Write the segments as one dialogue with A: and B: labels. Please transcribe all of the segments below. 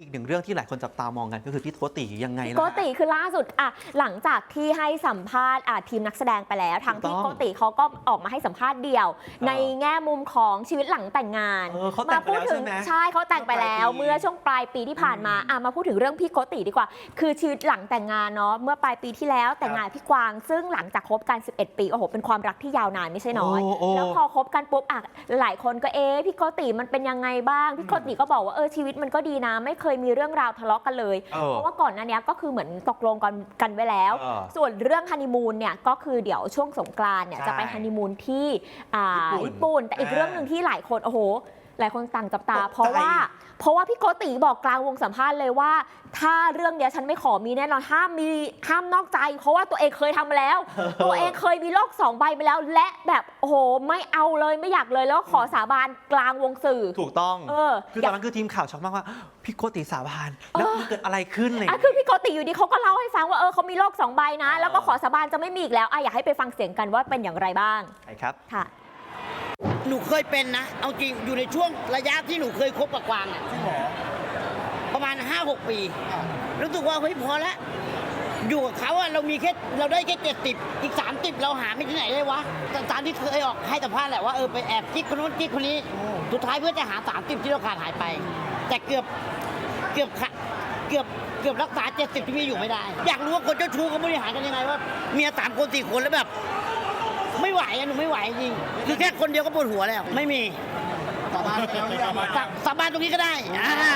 A: อีกหนึ่งเรื่องที่หลายคนจับตามองกันก็คือพี่โกติยังไง
B: พี่
A: ล่ะ
B: โกติคือล่าสุดอะหลังจากที่ให้สัมภาษณ์อะทีมนักแสดงไปแล้ว ทาง
A: ถูกต้
B: พี่
A: อง
B: โกติเขาก็ออกมาให้สัมภาษณ์เดี่ยว ในแง่มุมของชีวิตหลังแต่งงาน
A: เออเขาแต่งไป
B: พูด
A: แล้ว
B: ถึ
A: ใช่
B: ง
A: ไหม
B: ใช่เขาแต่งไปแล้ว
A: เมื่
B: เมื่
A: อ
B: อ
A: ปลายปี
B: ช่วงปลายปีที่ผ่านมาอะมาพูดถึงเรื่องพี่โกติดีกว่า คือชีวิตหลังแต่งงานเนาะเมื่อปลายปีที่แล้วแต่งงานพี่กวาง ซึ่งหลังจากคบกัน 11 ปีโอ้โหเป็นความรักที่ยาวนานไม่ใช่น้อย
A: โอ้โอ้
B: แล้วพอคบกันปุ๊บอะหลายคนก็เอ๊ะพี่โกติมันเป็นยังไงบ้างพี่โกติก็บอกว่าเออชีวิตมันก็ดีนะไม่เคยมีเรื่องราวทะเลาะกันเลย
A: เออ
B: เพราะว่าก่อนหน้านี้ก็คือเหมือนตกลงกันกันไว้แล้ว
A: เออ
B: ส่วนเรื่องฮันนีมูนเนี่ยก็คือเดี๋ยวช่วงสงกรานต์เนี่ย
A: ใช่
B: จะไปฮันนีมูนที่อ่า
A: ญี่
B: ญี่
A: ปุ่
B: ปุ่
A: น
B: นแต่อีก
A: อ่า
B: เรื่องหนึ่งที่หลายคนโอ้โห หลายคนต่างจับตา
A: ตกใจ
B: เพราะว่า เพราะว่าพี่โกติบอกกลางวงสัมภาษณ์เลยว่า ถ้าเรื่องเนี้ยฉันไม่ขอมีแน่นอนห้ามมีห้ามนอกใจ เพราะว่าตัวเองเคยทำมาแล้ว ตัวเองเคยมีโลกสองใบไปแล้ว และแบบโอ้โหไม่เอาเลยไม่อยากเลยแล้วขอสาบานกลางวงสื่อ
A: ถูกต้อง
B: เออ
A: คือตอนนั้นคือทีมข่าวช็อกมากว่าพี่โกติสาบานแล้วมันเกิดอะไรขึ้นอะไรอย่าง
B: อะ
A: เงี้ย
B: คือพี่โกติอยู่ดีเขาก็เล่าให้ฟังว่าเออเขามีโลกสองใบนะ แล้วก็ขอสาบานจะไม่มีอีกแล้วอะอยากให้ไปฟังเสียงกันว่าเป็นอย่างไรบ้าง
A: ใช่ครับ
B: ค่ะ
C: หนูเคยเป็นนะ เอาจริงอยู่ในช่วงระยะที่หนูเคยคบกับกวางอะประมาณ 5-6 ปีรู้สึกว่าเฮ้ยพอแล้วอยู่กับเขาอะเรามีแค่เราได้แค่เจ็ดสิบอีกสามสิบเราหาไม่ที่ไหนได้วะแต่ตามที่เคยออกให้สัมภาษณ์แหละว่าเออไปแอบกิ๊กคนนู้นกิ๊กคนนี้ สุดท้ายเพื่อจะหาสามสิบที่เราขาดหายไป แต่เกือบเกือบขาเกือบเกือบรักษาเจ็ดสิบที่มีอยู่ไม่ได้ อยากรู้ว่าคนเจ้าชู้เขาบริหารกันยังไงว่าเมียสามคนสี่คนแล้วแบบ ไม่ไหวอะหนูไม่ไหวจริงคือแค่คนเดียวก็ปวดหัวแล้ว ไม่มีสาบานสาบานตรงนี้ก็ได้อ่า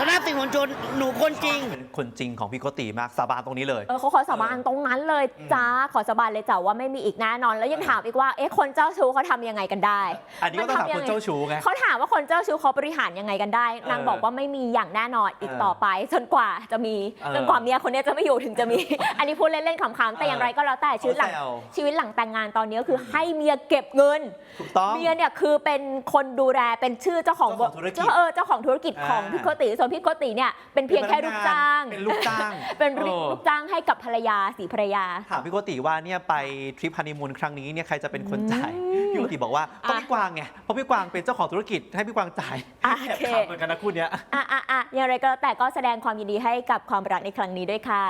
C: ต่อหน้าสื่อมวลชนหนูคนจริง
A: เป็นคนจริงของพี่โกติมากสาบานตรงนี้เลย
B: เออเขาขอสาบานตรงนั้นเลยจ้าขอสาบานเลยจ้าว่าไม่มีอีกแน่นอน แล้วยังถามอีกว่าเอ๊ะคนเจ้าชู้เขาทำยังไงกันได้
A: อันนี้ก็ต้องถามคนเจ้าชู้ไง
B: เขาถามว่าคนเจ้าชู้เขาบริหารยังไงกันได้
A: เออนา
B: งบอกว่าไม่มีอย่างแน่นอนอีก
A: เออ
B: ต่อไป จนกว่าจะมี
A: เออ
B: จนกว่าเมียคนนี้จะไม่อยู่ถึงจะมี อันนี้พูดเล่นๆขำๆแต่อย่างไรก็แล้วแต่ชีวิตหลัง
A: เขาแซว
B: ชีวิตหลังแต่งงานตอนนี้ก็คือให้เมียเก็บเงิน
A: ถูกต้อง
B: เมียเนี่ยคือเป็นคนดูแลเป็นชื่อเจ้าของ
A: เจ้าของธุรกิจ
B: เจ้าเออเจ้าของธุรกิจของ
A: อ่า
B: พี่โกติส่วนพี่โกติเนี่ยเป็นเพียงแค่ลูกจ้าง
A: เป็นลูกจ้าง
B: เป็น
A: ออ
B: ลูกจ้างให้กับภรรยาสีภรรยา
A: ถามพี่โกติว่าเนี่ยไปทริปฮันนีมูนครั้งนี้เนี่ยใครจะเป็นคนจ่าย
B: อืม
A: พี่โกติบอกว่าก็
B: อะ
A: พี่กวางไง เพราะพี่กวางเป็นเจ้าของธุรกิจให้พี่กวางจ่าย
B: อะ
A: แอบ
B: โอเค
A: ขำเหมือนกันนะคู่เนี้ย
B: อะอะอะอย่างไรก็แล้วแต่ก็แสดงความยินดีให้กับความรักในครั้งนี้ด้วยค่ะ